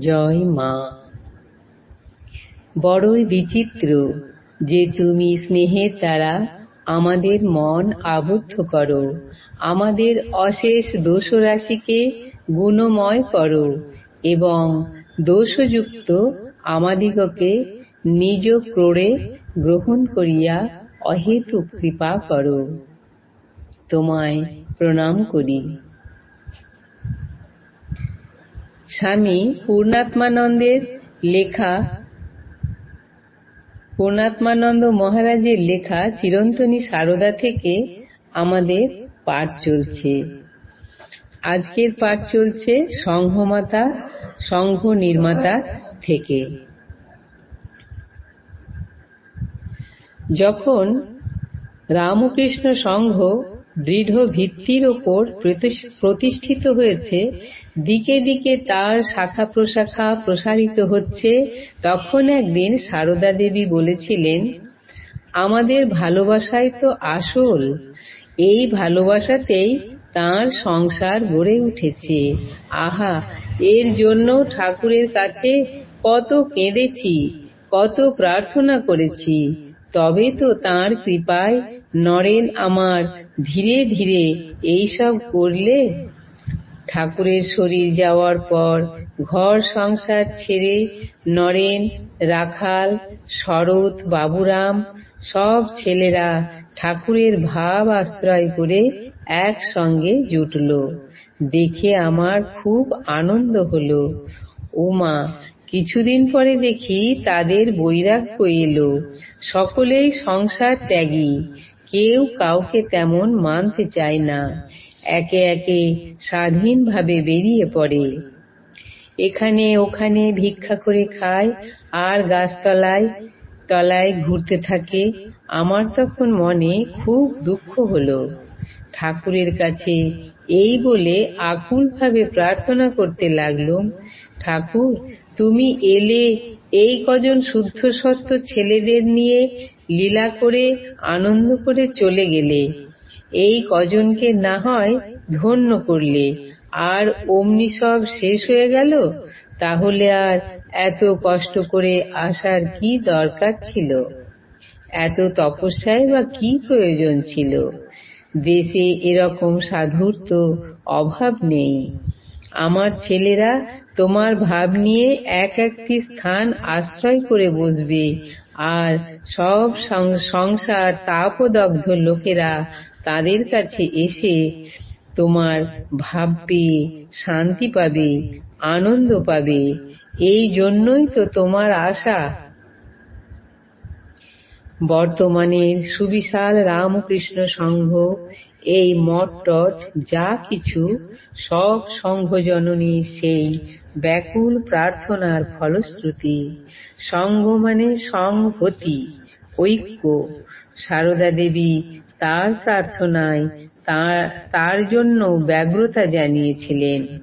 জয় মা। বড়ই বিচিত্র যে তুমি স্নেহের দ্বারা আমাদের মন আবদ্ধ করো, আমাদের অশেষ দোষরাশিকে গুণময় করো এবং দোষযুক্ত আমাদিগকে নিজ ক্রোড়ে গ্রহণ করিয়া অহেতুক কৃপা করো। তোমায় প্রণাম করি। স্বামী পূর্ণাত্মানন্দের লেখা, পূর্ণাত্মানন্দ মহারাজের লেখা চিরন্তনী সারদা থেকে আমাদের পাঠ চলছে। আজকের পাঠ চলছে সংঘমাতা সংঘ নির্মাতা থেকে। যখন রামকৃষ্ণ সংঘ দৃঢ় ভিত্তির ওপর প্রতিষ্ঠিত হয়েছে। দিকে দিকে তার শাখা প্রশাখা প্রসারিত হচ্ছে। তখন একদিন সারদা দেবী বলেছিলেন, আমাদের ভালোবাসাই তো আসল। এই ভালোবাসাতেই তার সংসার গড়ে উঠেছে। আহা, এর জন্য ঠাকুরের কাছে কত কেঁদেছি, কত প্রার্থনা করেছি। তবে তো তার কৃপায় নরেন আমার, ধীরে ধীরে এইসব করলে? ঠাকুরের শরীর যাওয়ার পর ঘর সংসার ছেড়ে নরেন, রাখাল, শরৎ, বাবুরাম সব ছেলেরা ঠাকুরের ভাব আশ্রয় করে একসঙ্গে জুটল। দেখে আমার খুব আনন্দ হলো। ওমা, কিছুদিন পরে দেখি তাদের বৈরাগ্য এলো। সকলেই সংসার ত্যাগী। কেউ কাউকে তেমন মানতে চায় না। একে একে স্বাধীনভাবে বেরিয়ে পড়ে। এখানে ওখানে ভিক্ষা করে খায় আর গাছতলায়, তলায় ঘুরতে থাকে। আমার তখন মনে খুব দুঃখ হলো। ঠাকুরের কাছে এই বলে আকুলভাবে প্রার্থনা করতে লাগলুম, ঠাকুর, তুমি এলে এই কজন শুদ্ধ সত্য ছেলেদের নিয়ে লীলা করে, আনন্দ করে চলে গেলে। এই কজনকে না হয় ধন্য করলে। আর অমনি সব শেষ হয়ে গেল? তাহলে আর এত কষ্ট করে আসার কি দরকার ছিল? এত তপস্যায় বা কি প্রয়োজন ছিল? দেশে এরকম সাধুর তো অভাব নেই। আমার ছেলেরা তোমার ভাব নিয়ে এক একটি স্থান আশ্রয় করে বসবে। আর সব সংসার তাপদগ্ধ লোকেরা তাদের কাছে এসে তোমার ভাব পেয়ে শান্তি পাবে, আনন্দ পাবে। এই জন্যই তো তোমার আশা। বর্তমানে সুবিশাল রামকৃষ্ণ সংঘ এই মঠটট যা কিছু, সব সংঘজননী সেই ব্যাকুল প্রার্থনার ফলশ্রুতি। সংঘ মানে সংহতি, ঐক্য। সারদা দেবী তার প্রার্থনায় তার জন্য ব্যগ্রতা জানিয়েছিলেন।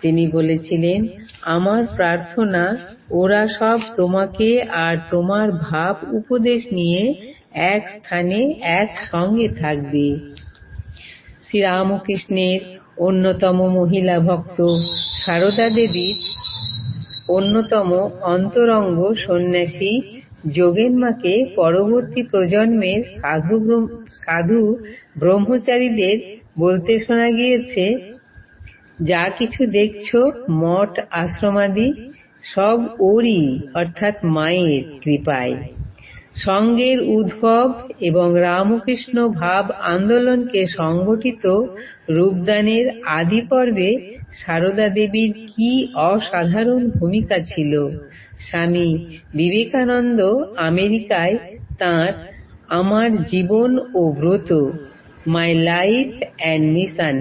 তিনি বলেছিলেন, আমার প্রার্থনা, ওরা সব তোমাকে আর তোমার ভাব উপদেশ নিয়ে এক স্থানে এক সঙ্গে থাকবে। শ্রীরামকৃষ্ণের অন্যতম মহিলা ভক্ত সারদা দেবীর অন্যতম অন্তরঙ্গ সন্ন্যাসী যোগেনমাকে পরবর্তী প্রজন্মের সাধু সাধু ব্রহ্মচারীদের বলতে শোনা গিয়েছে, যা কিছু দেখছ, মঠ, আশ্রমাদি, সব ওরই, অর্থাৎ মায়ের কৃপায়। সঙ্গের উদ্ভব এবং রামকৃষ্ণ ভাব আন্দোলনকে সংগঠিত রূপদানের আদি পর্বে সারদা দেবীর কি অসাধারণ ভূমিকা ছিল? স্বামী বিবেকানন্দ আমেরিকায় তাঁর আমার জীবন ও ব্রত মাই লাইফ অ্যান্ড মিশন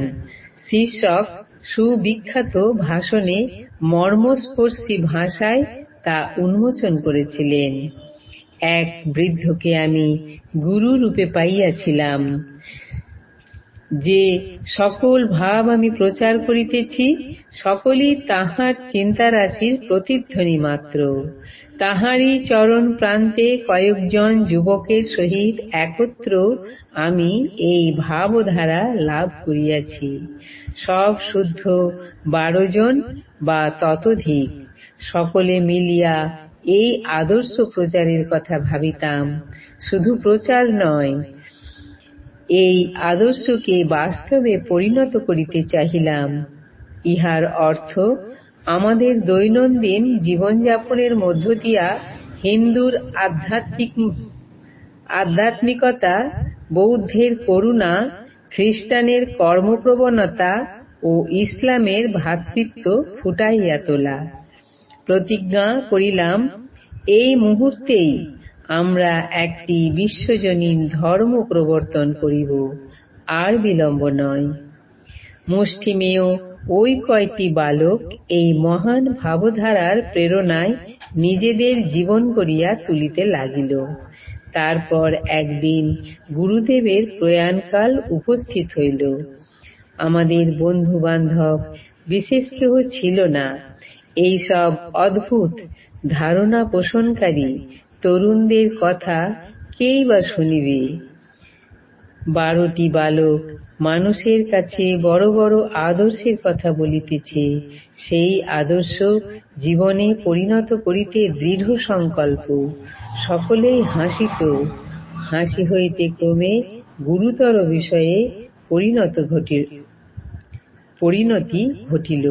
শীর্ষক সুবিখ্যাত ভাষণে মর্মস্পর্শী ভাষায় তা উন্মোচন করেছিলেন। এক বৃদ্ধকে আমি গুরু রূপে পাইয়াছিলাম। যে সকল ভাব আমি প্রচার করিতেছি, সকলই তাহার চিন্তারাশির প্রতিধ্বনি মাত্র। তাহারই চরণ প্রান্তে কয়েকজন যুবকের সহিত একত্র আমি এই ভাবধারা লাভ করিয়াছি। সব শুদ্ধ বারো জন বা ততোধিক, সকলে মিলিয়া এই আদর্শ প্রচারের কথা ভাবিতাম। শুধু প্রচার নয়, এই আদর্শকে বাস্তবে পরিণত করিতে চাহিলাম। ইহার অর্থ, আমাদের দৈনন্দিন জীবনযাপনের মধ্য দিয়া হিন্দুর আধ্যাত্মিক, আধ্যাত্মিকতা, বৌদ্ধের করুণা, খ্রিস্টানের কর্মপ্রবণতা ও ইসলামের ভ্রাতৃত্ব ফুটাইয়া তোলা। প্রতিজ্ঞা করিলাম, এই মুহূর্তেই আমরা একটি বিশ্বজনীন ধর্ম প্রবর্তন করিব, আর বিলম্ব নয়। মুষ্টিমেয় ওই কয়টি বালক এই মহান ভাবধারার প্রেরণায় নিজেদের জীবন করিয়া তুলিতে লাগিল। তারপর একদিন গুরুদেবের প্রয়াণকাল উপস্থিত হইল। আমাদের বন্ধু বান্ধব বিশেষ কেহ ছিল না। এই সব অদ্ভুত ধারণা পোষণকারী তরুণদের কথা কেই বা শুনিবে? বারোটি বালক মানুষের কাছে বড় বড় আদর্শের কথা বলিতেছে। সেই আদর্শ জীবনে পরিণত করিতে দৃঢ় সংকল্প। সকলেই হাসিত। হাসি হইতে ক্রমে গুরুতর বিষয়ে পরিণত ঘটিল পরিণতি ঘটিল।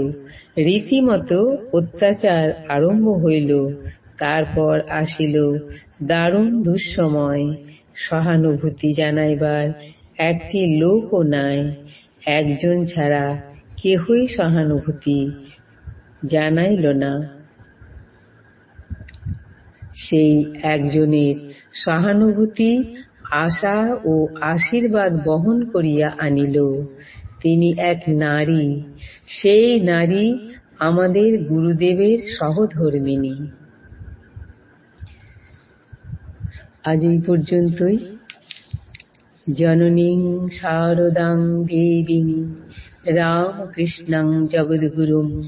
রীতিমতো অত্যাচার আরম্ভ হইল। তারপর আসিল দারুণ দুঃসময়। সহানুভূতি জানাইবার একটি লোকও নাই। একজন ছাড়া কেহই সহানুভূতি জানাইল না। সেই একজনের সহানুভূতি, আশা ও আশীর্বাদ বহন করিয়া আনিল। তিনি এক নারী। সেই নারী আমাদের গুরুদেবের সহধর্মিনী আজ এই পর্যন্তই। জননীং শারদাং দেবীং রামকৃষ্ণং জগদ্গুরুম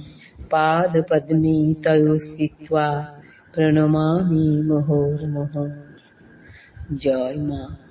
পাদপদ্মে তয়োস্থিত্বা প্রণমামি মুহুর্মুহুঃ। জয় মা।